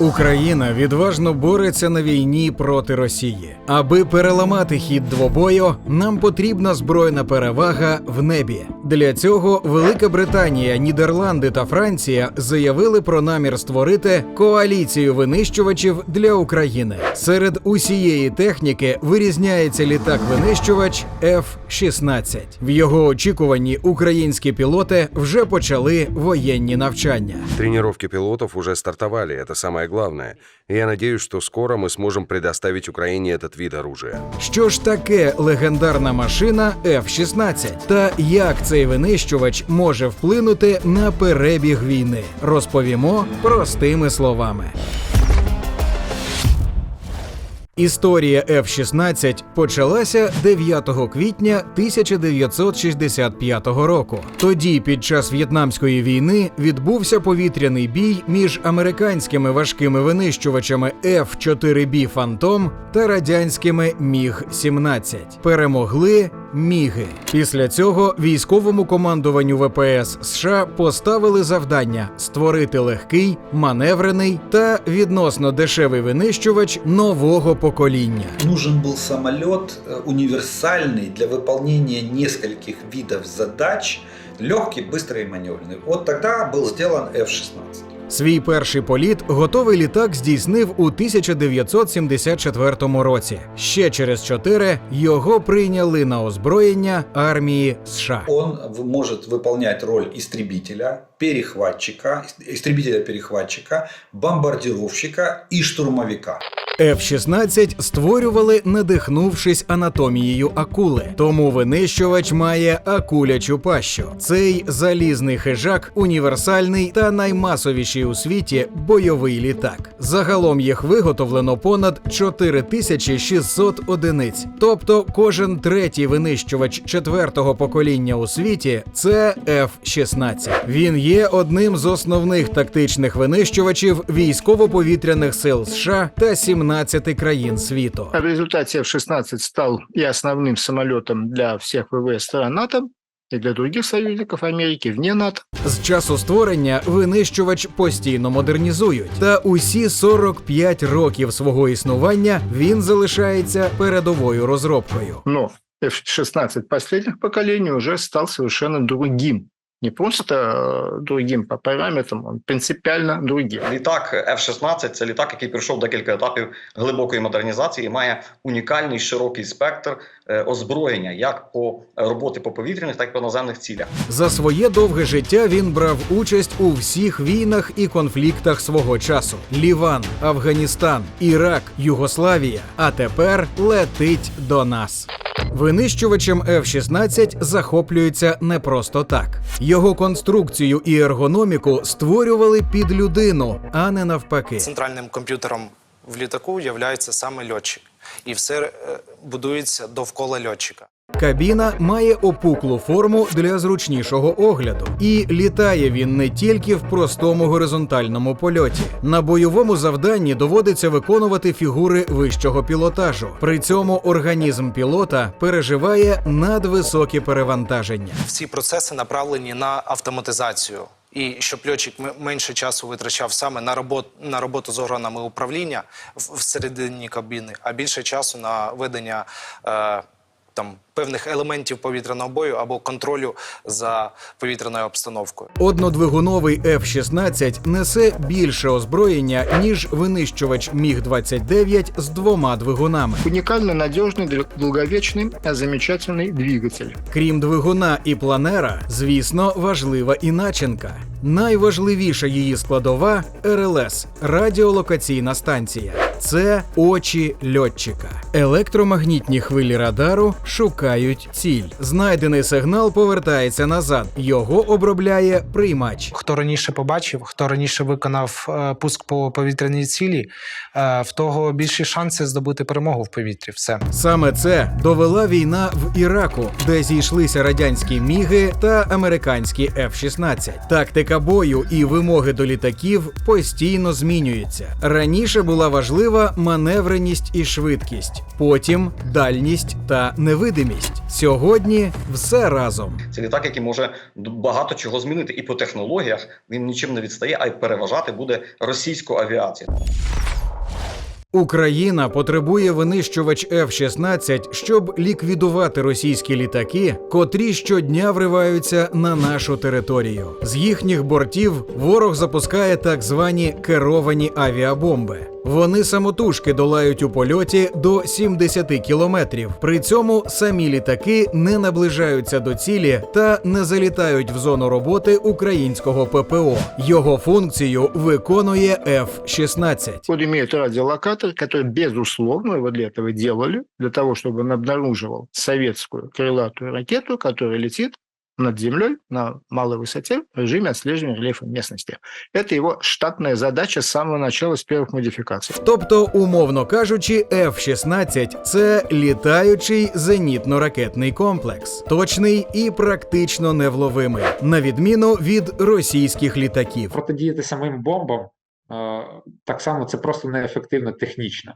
Україна відважно бореться на війні проти Росії. Аби переламати хід двобою, нам потрібна збройна перевага в небі. Для цього Велика Британія, Нідерланди та Франція заявили про намір створити коаліцію винищувачів для України. Серед усієї техніки вирізняється літак-винищувач F-16. В його очікуванні українські пілоти вже почали воєнні навчання. Тренировки пилотов уже стартовали, это самое главное. Я надеюсь, что скоро мы сможем предоставить Украине этот вид оружия. Що ж таке легендарна машина F-16 та як цей винищувач може вплинути на перебіг війни? Розповімо простими словами. Історія F-16 почалася 9 квітня 1965 року. Тоді, під час в'єтнамської війни, відбувся повітряний бій між американськими важкими винищувачами F-4B Phantom та радянськими Міг-17. Перемогли Міги. Після цього військовому командуванню ВПС США поставили завдання створити легкий, маневрений та відносно дешевий винищувач нового покоління Нужен был самолет э, универсальный для выполнения нескольких видов задач, легкий, быстрый и маневренный. Вот тогда был сделан F-16. Свій перший політ готовий літак здійснив у 1974 році. Ще через чотири його прийняли на озброєння армії США. Он в- может выполнять роль истребителя, перехватчика, истребителя-перехватчика, бомбардировщика и штурмовика. F-16 створювали, надихнувшись анатомією акули. Тому винищувач має акулячу пащу. Цей залізний хижак універсальний та наймасовіший у світі бойовий літак. Загалом їх виготовлено понад 4600 одиниць. Тобто кожен третій винищувач четвертого покоління у світі це F-16. Він є одним з основних тактичних винищувачів військово-повітряних сил США та 17 країн світу. В результате F-16 стал и основным самолетом для всех ВВС стран НАТО и для других союзников Америки вне НАТО. З часу створення винищувач постійно модернізують, та усі 45 років свого існування він залишається передовою розробкою. Но F-16 последних поколений уже стал совершенно другим. Не просто другим по параметрам, он принципиально другим. Літак F-16 це літак, який пройшов декілька етапів глибокої модернізації і має унікальний широкий спектр е, озброєння як по роботи по повітряних, так і по наземних цілях. За своє довге життя він брав участь у всіх війнах і конфліктах свого часу: Ліван, Афганістан, Ірак, Югославія. А тепер летить до нас. Винищувачем F-16 захоплюються не просто так. Його конструкцію і ергономіку створювали під людину, а не навпаки. Центральним комп'ютером в літаку являється саме льотчик, і все е, будується довкола льотчика. Кабіна має опуклу форму для зручнішого огляду, і літає він не тільки в простому горизонтальному польоті. На бойовому завданні доводиться виконувати фігури вищого пілотажу. При цьому організм пілота переживає надвисокі перевантаження. Всі процеси направлені на автоматизацію. І щоб льотчик менше часу витрачав саме на роботу на роботу з органами управління в- всередині кабіни, а більше часу на ведення е, там певних елементів повітряного бою або контролю за повітряною обстановкою. Однодвигуновий F-16 несе більше озброєння ніж винищувач Міг-29 з двома двигунами. Уникально надежный, дл- долговечный, а замечательный двигатель. Крім двигуна і планера, звісно, важлива і начинка. Найважливіша її складова РЛС радіолокаційна станція. Це очі льотчика. Електромагнітні хвилі радару шукають ціль. Знайдений сигнал повертається назад. Його обробляє приймач. Хто раніше побачив, хто раніше виконав е, пуск по повітряній цілі, е, в того більші шанси здобути перемогу в повітрі. Все. Саме це довела війна в Іраку, де зійшлися радянські міги та американські F-16. Тактика Тактика бою і вимоги до літаків постійно змінюються. Раніше була важлива маневреність і швидкість, потім дальність та невидимість. Сьогодні все разом. Це літак, який може багато чого змінити, і по технологіях він нічим не відстає, а й переважати буде російську авіацію. Україна потребує винищувач F-16, щоб ліквідувати російські літаки, котрі щодня вриваються на нашу територію. З їхніх бортів ворог запускає так звані керовані авіабомби. Вони самотужки долають у польоті до 70 кілометрів. При цьому самі літаки не наближаються до цілі та не залітають в зону роботи українського ППО. Його функцію виконує F-16. Он имеет радиолокатор, который, безусловно, его для этого делали, для того, чтобы он обнаруживал советскую крылатую ракету, которая летит над землей на малой высоте в режиме отслеживания рельефа местности. Это его штатная задача с самого начала, с первых модификаций. Тобто, умовно кажучи, F-16 – це літаючий зенітно-ракетний комплекс, точний і практично невловимий, на відміну від російських літаків. протидіяти самим бомбам е, так само це просто неефективно технічно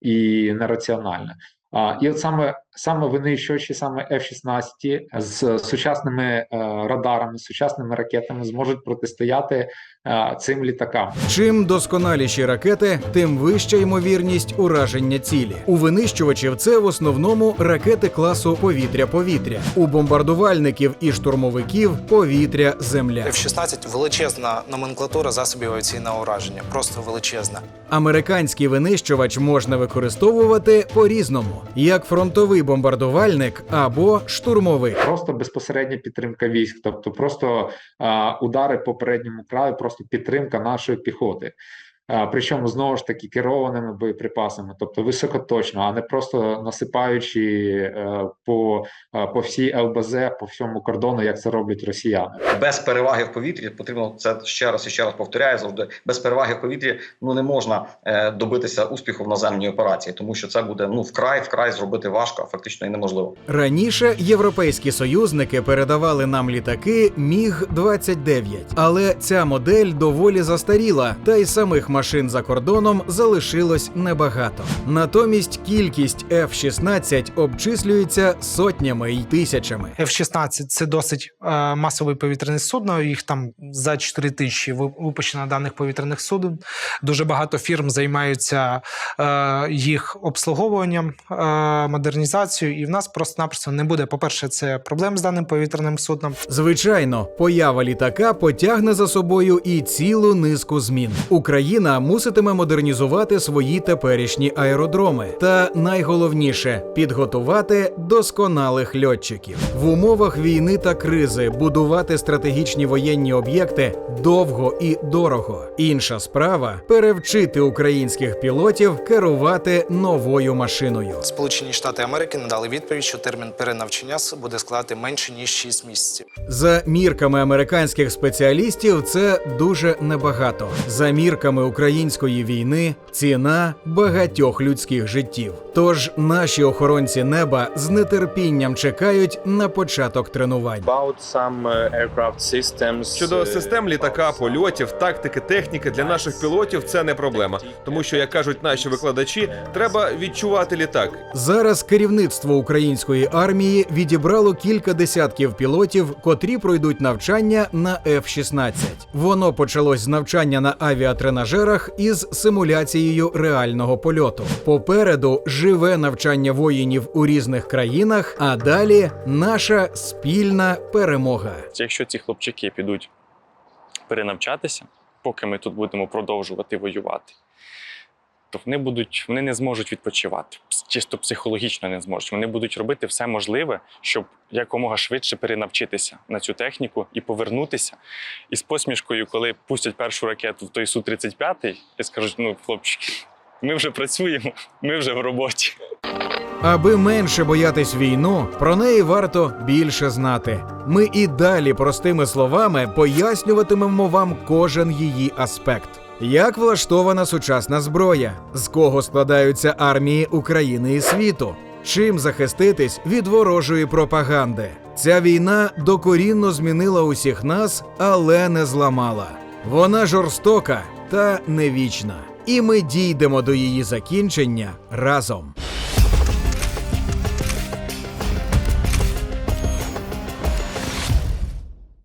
і нераціонально. А, і от саме саме винищувачі, саме F-16 з сучасними е, радарами, сучасними ракетами зможуть протистояти е, цим літакам. Чим досконаліші ракети, тим вища ймовірність ураження цілі. У винищувачів це в основному ракети класу повітря-повітря, у бомбардувальників і штурмовиків повітря-земля. F-16 – величезна номенклатура засобів авіаційного ураження, просто величезна. Американський винищувач можна використовувати по-різному, як фронтовий бомбардувальник або штурмовий. Просто безпосередня підтримка військ, тобто просто а, удари по передньому краю, просто підтримка нашої піхоти. Причому знову ж таки керованими боєприпасами, тобто високоточно, а не просто насипаючи е, по, е, по всій ЛБЗ, по всьому кордону, як це роблять росіяни. Без переваги в повітрі потрібно це ще раз і ще раз повторяю завжди. Без переваги в повітрі ну не можна е, добитися успіху в наземній операції, тому що це буде ну вкрай вкрай зробити важко, а фактично і неможливо. Раніше європейські союзники передавали нам літаки Міг 29 але ця модель доволі застаріла, та й самих машин за кордоном залишилось небагато. Натомість кількість F-16 обчислюється сотнями й тисячами. F-16 – це досить е, масовий повітряне судно. Їх там за 4 тисячі ви- випущено даних повітряних суден. Дуже багато фірм займаються е, їх обслуговуванням, е, модернізацією, і в нас просто-напросто не буде. По-перше, це проблем з даним повітряним судном. Звичайно, поява літака потягне за собою і цілу низку змін. Україна муситиме модернізувати свої теперішні аеродроми, та найголовніше підготувати досконалих льотчиків в умовах війни та кризи. Будувати стратегічні воєнні об'єкти довго і дорого. Інша справа перевчити українських пілотів керувати новою машиною. Сполучені Штати Америки надали відповідь, що термін перенавчання буде складати менше ніж 6 місяців. За мірками американських спеціалістів, це дуже небагато. За мірками української війни ціна багатьох людських життів. Тож наші охоронці неба з нетерпінням чекають на початок тренувань. about some aircraft systems. Щодо uh, систем літака, польотів, тактики, техніки для наших пілотів це не проблема, тому що, як кажуть наші викладачі, треба відчувати літак. Зараз керівництво української армії відібрало кілька десятків пілотів, котрі пройдуть навчання на F-16. Воно почалось з навчання на авіатренажерах із симуляцією реального польоту. Попереду живе навчання воїнів у різних країнах, а далі наша спільна перемога. Якщо ці хлопчики підуть перенавчатися, поки ми тут будемо продовжувати воювати, то вони будуть, вони не зможуть відпочивати. Чисто психологічно не зможуть. Вони будуть робити все можливе, щоб якомога швидше перенавчитися на цю техніку і повернутися. І з посмішкою, коли пустять першу ракету в той Су-35, і скажуть: ну, хлопчики, ми вже працюємо, ми вже в роботі. Аби менше боятись війну, про неї варто більше знати. Ми і далі простими словами пояснюватимемо вам кожен її аспект. Як влаштована сучасна зброя, з кого складаються армії України і світу, чим захиститись від ворожої пропаганди, Ця війна докорінно змінила усіх нас, але не зламала. Вона жорстока та не вічна. І ми дійдемо до її закінчення разом.